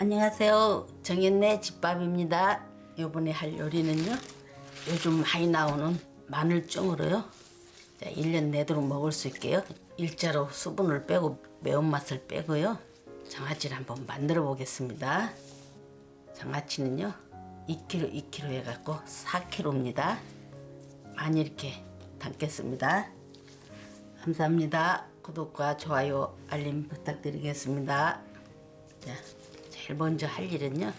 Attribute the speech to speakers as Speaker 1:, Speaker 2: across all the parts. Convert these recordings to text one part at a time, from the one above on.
Speaker 1: 안녕하세요. 정연네 집밥입니다. 이번에 할 요리는요. 요즘 많이 나오는 마늘종으로요. 자, 1년 내도록 먹을 수 있게요. 일자로 수분을 빼고 매운맛을 빼고요. 장아찌를 한번 만들어 보겠습니다. 장아찌는요. 2kg, 2kg 해갖고 4kg입니다. 많이 이렇게 담겠습니다. 감사합니다. 구독과 좋아요, 알림 부탁드리겠습니다. 자, 제일 먼저 할 일은요.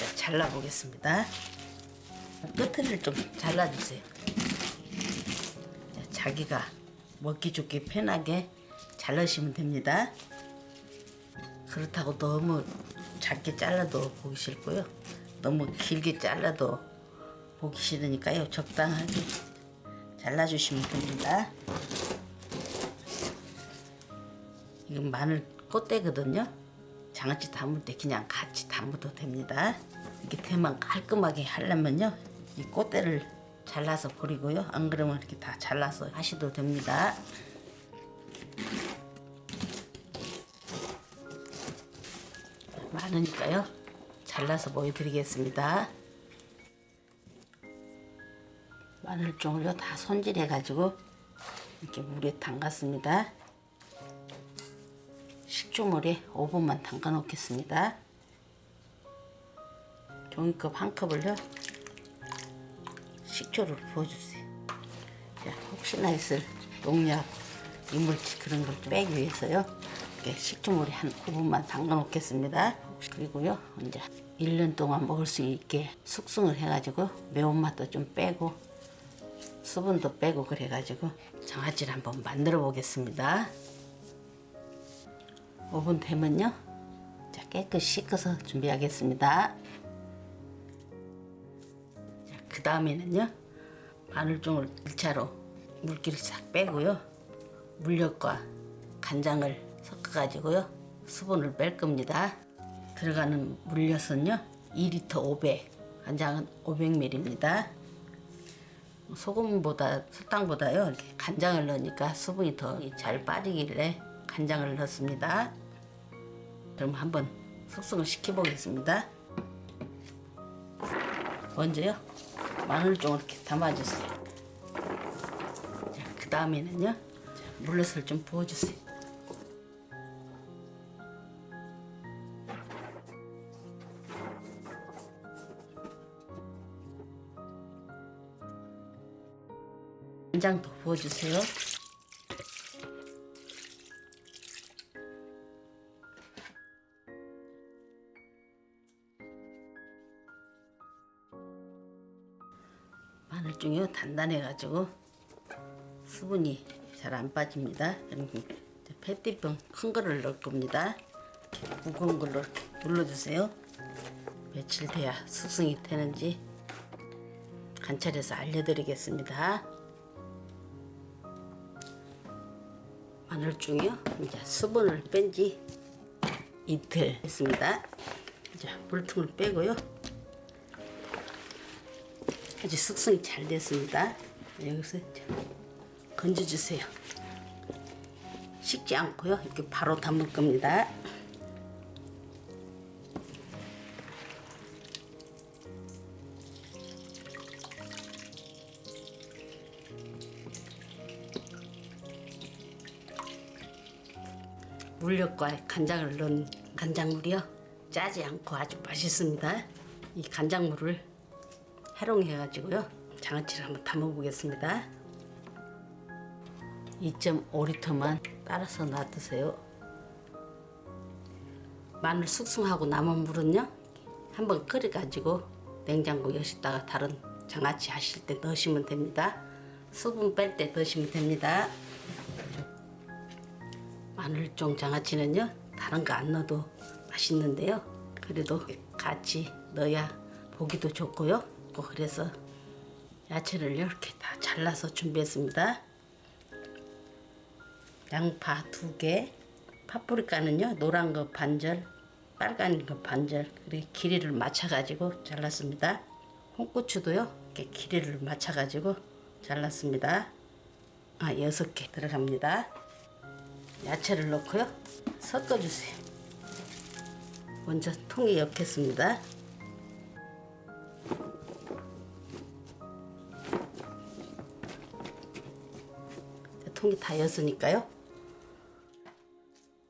Speaker 1: 자, 잘라보겠습니다. 끝을 좀 잘라주세요. 자, 자기가 먹기 좋게 편하게 잘라시면 됩니다. 그렇다고 너무 작게 잘라도 보기 싫고요. 너무 길게 잘라도 보기 싫으니까요. 적당하게 잘라주시면 됩니다. 이건 마늘 꽃대거든요. 장아찌 담을 때 그냥 같이 담아도 됩니다. 이렇게 대만 깔끔하게 하려면요. 이 꽃대를 잘라서 버리고요. 안 그러면 이렇게 다 잘라서 하셔도 됩니다. 많으니까요. 잘라서 보여드리겠습니다. 마늘종을요 다 손질해가지고 이렇게 물에 담갔습니다. 식초물에 5분만 담가 놓겠습니다. 종이컵 한 컵을요 식초를 부어주세요. 자, 혹시나 있을 농약, 이물질 그런 걸좀 빼기 위해서요. 이렇게 식초물에 한 5분만 담가 놓겠습니다. 그리고요, 이제 1년 동안 먹을 수 있게 숙성을 해가지고 매운맛도 좀 빼고 수분도 빼고 그래가지고 장아찌를 한번 만들어 보겠습니다. 5분 되면요. 자, 깨끗이 씻어서 준비하겠습니다. 그 다음에는요. 마늘종을 1차로 물기를 싹 빼고요. 물엿과 간장을 섞어가지고요. 수분을 뺄 겁니다. 들어가는 물엿은요. 2리터 500, 간장은 500ml입니다. 소금보다 설탕보다요 간장을 넣으니까 수분이 더 잘 빠지길래 간장을 넣습니다. 그럼 한번 숙성을 시켜보겠습니다. 먼저요 마늘종을 이렇게 담아주세요. 자, 그 다음에는요 자, 물엿을 좀 부어주세요. 간장도 부어주세요. 마늘종이요 단단해가지고 수분이 잘 안 빠집니다. 페티병 큰 거를 넣을 겁니다. 무거운 걸로 눌러주세요. 며칠 돼야 숙성이 되는지 관찰해서 알려드리겠습니다. 마늘종이요. 이제 수분을 뺀 지 이틀 했습니다. 자, 물통을 빼고요. 아주 숙성이 잘 됐습니다. 여기서 건져주세요. 식지 않고요. 이렇게 바로 담을 겁니다. 물엿과 간장을 넣은 간장물이요. 짜지 않고 아주 맛있습니다. 이 간장물을 해롱해가지고요. 장아찌를 한번 담아보겠습니다. 2.5리터만 따라서 놔두세요. 마늘 숙성하고 남은 물은요. 한번 끓여가지고 냉장고 여시다가 다른 장아찌 하실 때 넣으시면 됩니다. 수분 뺄 때 넣으시면 됩니다. 마늘종 장아찌는요 다른 거 안 넣어도 맛있는데요 그래도 같이 넣어야 보기도 좋고요 또 그래서 야채를 이렇게 다 잘라서 준비했습니다 양파 두 개 파프리카는요 노란 거 반절 빨간 거 반절 그리고 길이를 맞춰 가지고 잘랐습니다 홍고추도요 이렇게 길이를 맞춰 가지고 잘랐습니다 아 여섯 개 들어갑니다 야채를 넣고요. 섞어주세요. 먼저 통에 엮겠습니다. 통이 다 였으니까요.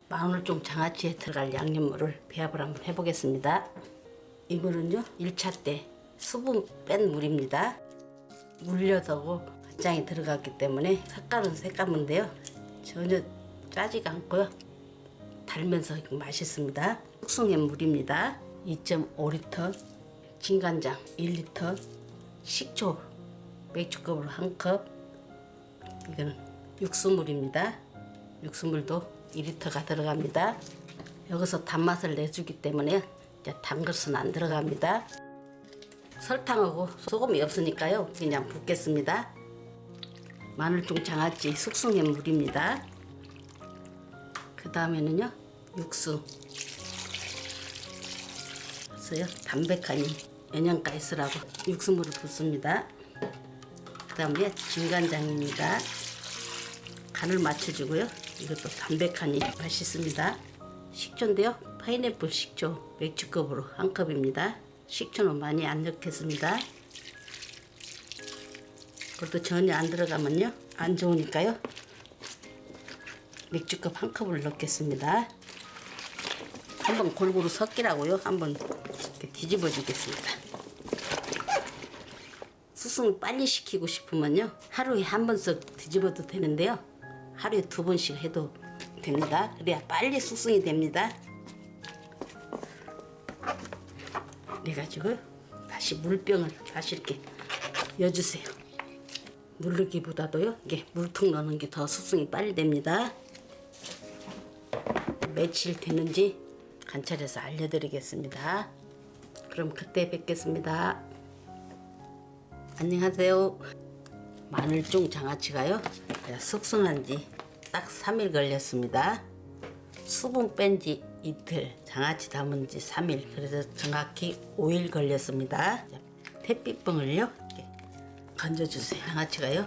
Speaker 1: 마늘종 장아찌에 들어갈 양념물을 배합을 한번 해보겠습니다. 이 물은요 1차 때 수분 뺀 물입니다. 물엿하고 간장이 들어갔기 때문에 색깔은 새까만데요 전혀 짜지가 않고요 달면서 맛있습니다. 숙성의 물입니다. 2.5리터, 진간장 1리터, 식초 맥주컵으로 한 컵. 이거는 육수물입니다. 육수물도 2리터가 들어갑니다. 여기서 단맛을 내주기 때문에 이제 단 것은 안 들어갑니다. 설탕하고 소금이 없으니까요. 그냥 붓겠습니다. 마늘종 장아찌 숙성의 물입니다. 그 다음에는요 육수 써요 담백하니 영양가 있으라고 육수물을 붓습니다 그 다음에 진간장입니다 간을 맞춰주고요 이것도 담백하니 맛있습니다 식초인데요 파인애플 식초 맥주컵으로 한 컵입니다 식초는 많이 안 넣겠습니다 그것도 전혀 안 들어가면요 안 좋으니까요 맥주컵 한 컵을 넣겠습니다. 한번 골고루 섞이라고요. 한번 뒤집어 주겠습니다. 수승 빨리 시키고 싶으면요. 하루에 한 번씩 뒤집어도 되는데요. 하루에 두 번씩 해도 됩니다. 그래야 빨리 숙성이 됩니다. 그래가지고 다시 물병을 다시 이렇게 여주세요. 누르기보다도요. 이게 물통 넣는 게 더 숙성이 빨리 됩니다. 며칠 되는지 관찰해서 알려드리겠습니다. 그럼 그때 뵙겠습니다. 안녕하세요. 마늘종 장아찌가요. 숙성한 지 딱 3일 걸렸습니다. 수분 뺀 지 이틀, 장아찌 담은 지 3일, 그래서 정확히 5일 걸렸습니다. 이렇게 건져주세요. 장아찌가요.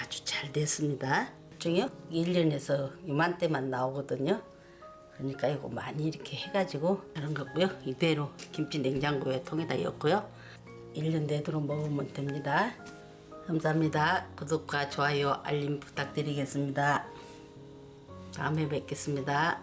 Speaker 1: 아주 잘 됐습니다. 중요 1년에서 이만때만 나오거든요. 그러니까 이거 많이 이렇게 해가지고 그런 거고요. 이대로 김치 냉장고에 통에다 넣고요. 1년 내도록 먹으면 됩니다. 감사합니다. 구독과 좋아요, 알림 부탁드리겠습니다. 다음에 뵙겠습니다.